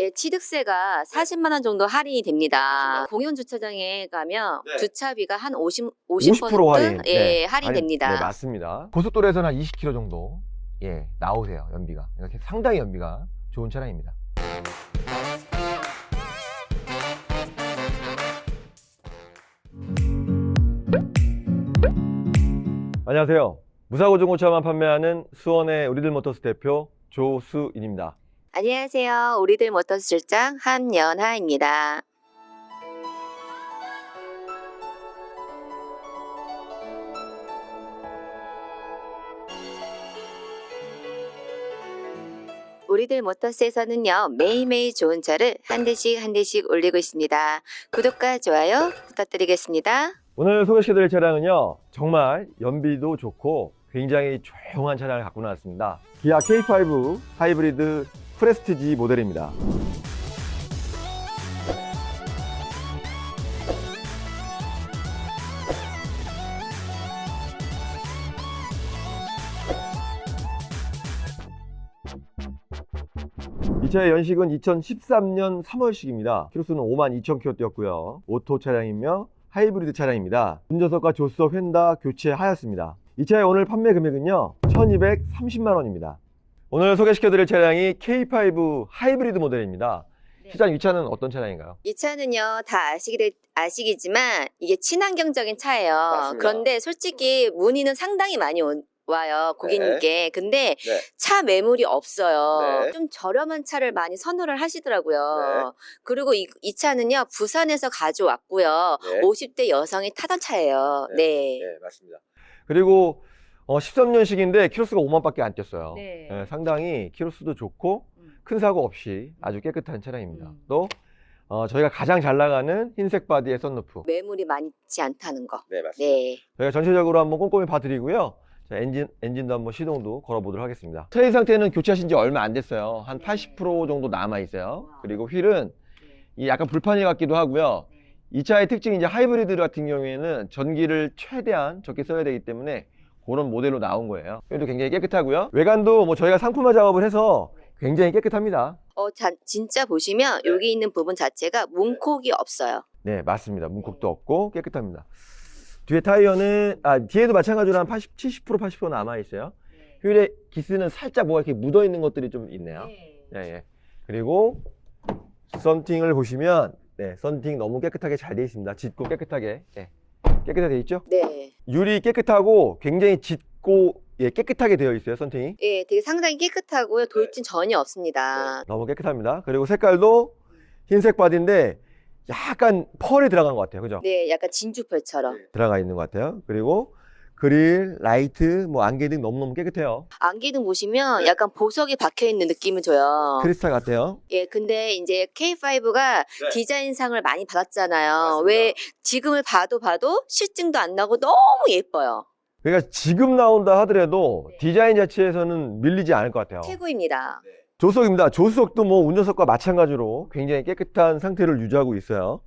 예, 취득세가 40만 원 정도 할인이 됩니다. 공용 주차장에 가면 네. 주차비가 한 50, 50%, 50% 할인. 예, 네, 할인됩니다. 네, 맞습니다. 고속도로에서는 한 20km 정도 예, 나오세요. 연비가. 이렇게 상당히 연비가 좋은 차량입니다. 안녕하세요. 무사고 중고차만 판매하는 수원의 우리들 모터스 대표 조수인입니다. 안녕하세요. 우리들 모터스 실장 한연하입니다. 우리들 모터스에서는요, 매일매일 좋은 차를 한 대씩 한 대씩 올리고 있습니다. 구독과 좋아요 부탁드리겠습니다. 오늘 소개시켜드릴 차량은요 정말 연비도 좋고 굉장히 조용한 차량을 갖고 나왔습니다 기아 K5 하이브리드 프레스티지 모델입니다 이 차의 연식은 2013년 3월식입니다 키로수는 52,000km 뛰었고요 오토 차량이며 하이브리드 차량입니다. 운전석과 조수석 휀다 교체하였습니다. 이 차의 오늘 판매 금액은요, 1230만 원입니다. 오늘 소개시켜드릴 차량이 K5 하이브리드 모델입니다. 네. 시장 이 차는 어떤 차량인가요? 이 차는요, 다 아시기, 아시겠지만, 이게 친환경적인 차예요. 맞습니다. 그런데 솔직히 문의는 상당히 많이 온- 와요, 고객님께. 근데 네. 차 매물이 없어요. 네. 좀 저렴한 차를 많이 선호를 하시더라고요. 네. 그리고 이, 이 차는요, 부산에서 가져왔고요. 네. 50대 여성이 타던 차예요. 네. 네, 맞습니다. 그리고 어, 13년식인데 키로수가 5만 밖에 안 뛰었어요. 네. 예, 상당히 키로수도 좋고 음. 큰 사고 없이 아주 깨끗한 차량입니다. 음. 또 어, 저희가 가장 잘 나가는 흰색 바디의 썬루프. 매물이 많지 않다는 거. 네, 맞습니다. 네. 저희가 전체적으로 한번 꼼꼼히 봐드리고요. 자, 엔진, 엔진도 한번 시동도 걸어보도록 하겠습니다. 트레인 상태는 교체하신 지 얼마 안 됐어요. 한 네. 80% 정도 남아있어요. 그리고 휠은 이 약간 불판일 같기도 하고요. 이 차의 특징이 이제 하이브리드 같은 경우에는 전기를 최대한 적게 써야 되기 때문에 그런 모델로 나온 거예요. 그래도 굉장히 깨끗하고요. 외관도 뭐 저희가 상품화 작업을 해서 굉장히 깨끗합니다. 어, 자, 진짜 보시면 네. 여기 있는 부분 자체가 문콕이 없어요. 네, 맞습니다. 문콕도 없고 깨끗합니다. 뒤에 타이어는 아 뒤에도 마찬가지로 한 80, 70% 80% 남아 있어요. 휠에 기스는 살짝 뭐가 이렇게 묻어 있는 것들이 좀 있네요. 예, 예. 그리고 썬팅을 보시면 네, 썬팅 너무 깨끗하게 잘 되어 있습니다. 짙고 깨끗하게 예, 깨끗하게 되어 있죠? 네. 유리 깨끗하고 굉장히 짙고 예, 깨끗하게 되어 있어요. 썬팅이 예, 되게 상당히 깨끗하고요. 돌진 전혀 없습니다. 너무 깨끗합니다. 그리고 색깔도 흰색 바디인데 약간 펄이 들어간 것 같아요. 그죠? 네, 약간 진주펄처럼. 들어가 있는 것 같아요. 그리고 그릴, 라이트, 뭐 안개 등 너무너무 깨끗해요. 안기등 보시면 네. 약간 보석이 박혀 있는 느낌을 줘요. 크리스탈 같아요. 예, 근데 이제 K5가 네. 디자인상을 많이 받았잖아요. 맞습니다. 왜 지금을 봐도 봐도 실증도 안 나고 너무 예뻐요. 그러니까 지금 나온다 하더라도 네. 디자인 자체에서는 밀리지 않을 것 같아요. 최고입니다. 조수석입니다. 조수석도 뭐 운전석과 마찬가지로 굉장히 깨끗한 상태를 유지하고 있어요.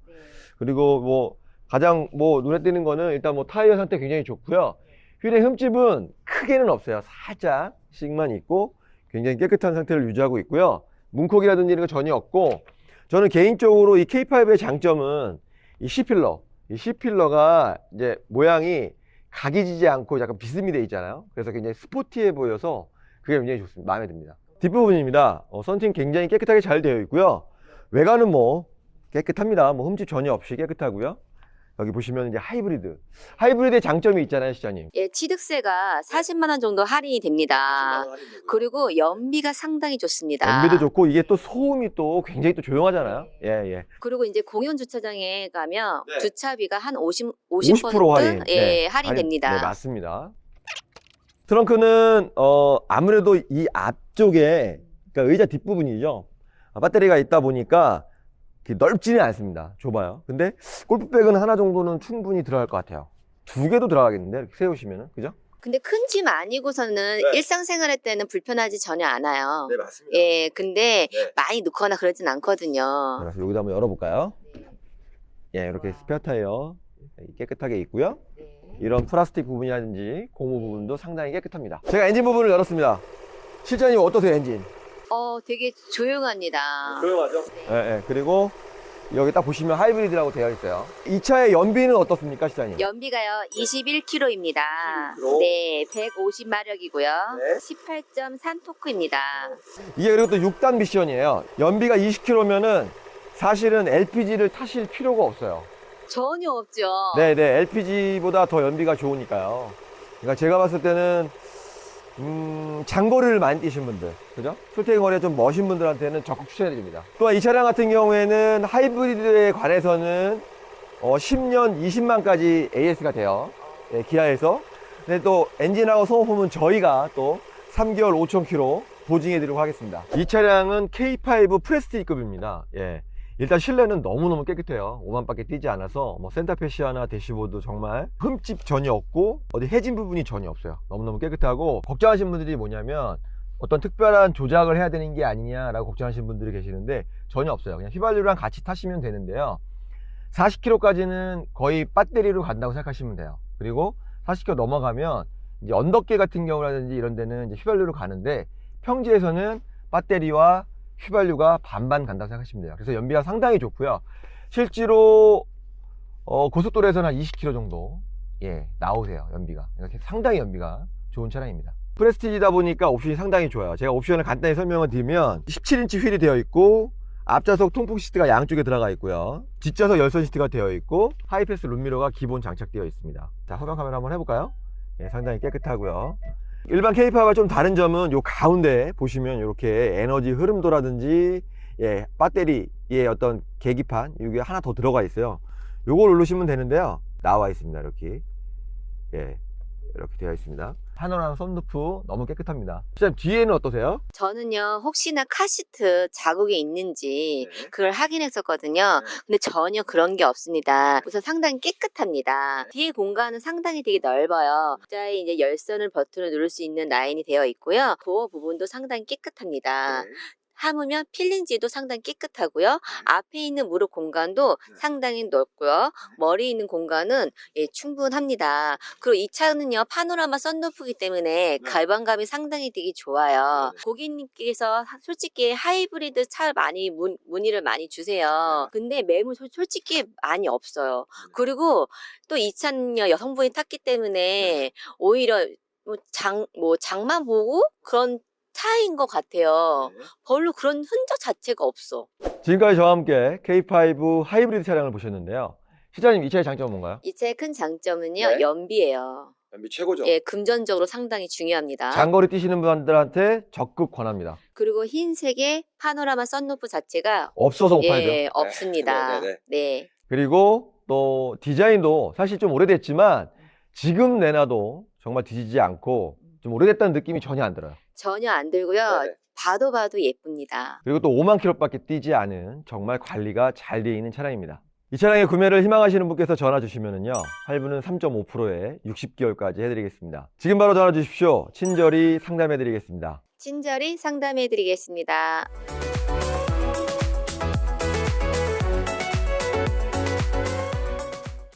그리고 뭐 가장 뭐 눈에 띄는 거는 일단 뭐 타이어 상태 굉장히 좋고요. 휠의 흠집은 크게는 없어요. 살짝씩만 있고 굉장히 깨끗한 상태를 유지하고 있고요. 문콕이라든지 이런 거 전혀 없고 저는 개인적으로 이 K5의 장점은 이 C필러. 이 C필러가 이제 모양이 각이 지지 않고 약간 비스듬히 돼 있잖아요. 그래서 굉장히 스포티해 보여서 그게 굉장히 좋습니다. 마음에 듭니다. 뒷부분입니다. 어, 썬팅 굉장히 깨끗하게 잘 되어 있고요. 외관은 뭐 깨끗합니다. 뭐 흠집 전혀 없이 깨끗하고요. 여기 보시면 이제 하이브리드. 하이브리드의 장점이 있잖아요, 시장님. 예, 취득세가 40만 원 정도 할인이 됩니다. 그리고 연비가 상당히 좋습니다. 연비도 좋고 이게 또 소음이 또 굉장히 또 조용하잖아요. 예, 예. 그리고 이제 공용 주차장에 가면 네. 주차비가 한 50, 50% 50% 할인. 예, 네. 할인됩니다. 네, 맞습니다. 트렁크는 어 아무래도 이 앞쪽에 그러니까 의자 뒷부분이죠. 아, 배터리가 있다 보니까 넓지는 않습니다. 좁아요. 근데 골프백은 하나 정도는 충분히 들어갈 것 같아요. 두 개도 들어가겠는데 이렇게 세우시면은 그죠? 근데 큰 짐 아니고서는 네. 일상생활 할 때는 불편하지 전혀 않아요. 네, 맞습니다. 예, 근데 네. 많이 넣거나 그러진 않거든요. 그래서 여기다 한번 열어볼까요? 예, 이렇게 스페어 타이어 깨끗하게 있고요. 이런 플라스틱 부분이라든지 고무 부분도 상당히 깨끗합니다. 제가 엔진 부분을 열었습니다. 실장님 어떠세요 엔진? 어, 되게 조용합니다. 조용하죠? 예, 예. 그리고 여기 딱 보시면 하이브리드라고 되어 있어요. 이 차의 연비는 어떻습니까, 시장님? 연비가요 21km입니다. 21km. 네, 150마력이고요. 네. 18.3 토크입니다. 이게 그리고 또 6단 미션이에요. 연비가 20km면은 사실은 LPG를 타실 필요가 없어요. 전혀 없죠. 네 네, LPG보다 더 연비가 좋으니까요. 그러니까 제가 봤을 때는, 음, 장거리를 많이 뛰신 분들, 그죠? 출퇴근 거리가 좀 멋진 분들한테는 적극 추천해드립니다. 또한 이 차량 같은 경우에는 하이브리드에 관해서는 어, 10년 20만까지 AS가 돼요. 네, 기아에서. 근데 또 엔진하고 소모품은 저희가 또 3개월 5,000km 보증해드리도록 하겠습니다. 이 차량은 K5 프레스티지급입니다. 예. 일단 실내는 너무너무 깨끗해요. 5만 밖에 뛰지 않아서 뭐 센터페시아나 대시보드 정말 흠집 전혀 없고 어디 해진 부분이 전혀 없어요. 너무너무 깨끗하고 걱정하시는 분들이 뭐냐면 어떤 특별한 조작을 해야 되는 게 아니냐라고 걱정하시는 분들이 계시는데 전혀 없어요. 그냥 휘발유랑 같이 타시면 되는데요. 40km까지는 거의 배터리로 간다고 생각하시면 돼요. 그리고 40km 넘어가면 이제 언덕길 같은 경우라든지 이런 데는 휘발유로 가는데 평지에서는 배터리와 휘발유가 반반 간다고 생각하시면 돼요. 그래서 연비가 상당히 좋고요. 실제로 어, 고속도로에서는 한 20km 정도 예, 나오세요. 연비가. 이렇게 상당히 연비가 좋은 차량입니다. 프레스티지다 보니까 옵션이 상당히 좋아요. 제가 옵션을 간단히 설명을 드리면 17인치 휠이 되어 있고 앞좌석 통풍 시트가 양쪽에 들어가 있고요. 뒷좌석 열선 시트가 되어 있고 하이패스 룸미러가 기본 장착되어 있습니다. 자, 후방 카메라 한번 해볼까요? 예, 상당히 깨끗하고요. 일반 K5와 좀 다른 점은 요 가운데 보시면 이렇게 에너지 흐름도라든지 예, 배터리의 어떤 계기판 이게 하나 더 들어가 있어요. 요걸 누르시면 되는데요. 나와 있습니다. 이렇게. 예. 이렇게 되어 있습니다. 파노라마 썬루프 너무 깨끗합니다. 시장 뒤에는 어떠세요? 저는요, 혹시나 카시트 자국이 있는지 그걸 확인했었거든요. 근데 전혀 그런 게 없습니다. 우선 상당히 깨끗합니다. 뒤에 공간은 상당히 되게 넓어요. 자에 이제 열선을 버튼을 누를 수 있는 라인이 되어 있고요. 도어 부분도 상당히 깨끗합니다. 하무면 필링지도 상당히 깨끗하고요. 앞에 있는 무릎 공간도 네. 상당히 넓고요. 머리에 있는 공간은 예, 충분합니다. 그리고 이 차는요 파노라마 썬루프이기 때문에 갈방감이 상당히 되게 좋아요. 네, 네. 고객님께서 하- 솔직히 하이브리드 차 많이 문, 문의를 많이 주세요. 근데 매물 솔- 솔직히 많이 없어요. 그리고 또 이 차는요 여성분이 탔기 때문에 오히려 뭐 장, 뭐 장만 보고 그런 차인 것 같아요. 별로 그런 흔적 자체가 없어. 지금까지 저와 함께 K5 하이브리드 차량을 보셨는데요. 시장님 이 차의 장점은 뭔가요? 이 차의 큰 장점은요, 네. 연비예요. 연비 최고죠. 예, 금전적으로 상당히 중요합니다. 장거리 뛰시는 분들한테 적극 권합니다. 그리고 흰색의 파노라마 썬루프 자체가 없어서 못 팔죠. 예, 없습니다. 네, 네, 네. 그리고 또 디자인도 사실 좀 오래됐지만 지금 내놔도 정말 뒤지지 않고 좀 오래됐다는 느낌이 전혀 안 들어요. 전혀 안 들고요. 네네. 봐도 봐도 예쁩니다. 그리고 또 5만 킬로밖에 뛰지 않은 정말 관리가 잘 되어 있는 차량입니다. 이 차량의 구매를 희망하시는 분께서 전화 주시면은요. 할부는 3.5%에 60개월까지 해드리겠습니다. 지금 바로 전화 주십시오. 친절히 상담해 드리겠습니다. 친절히 상담해 드리겠습니다.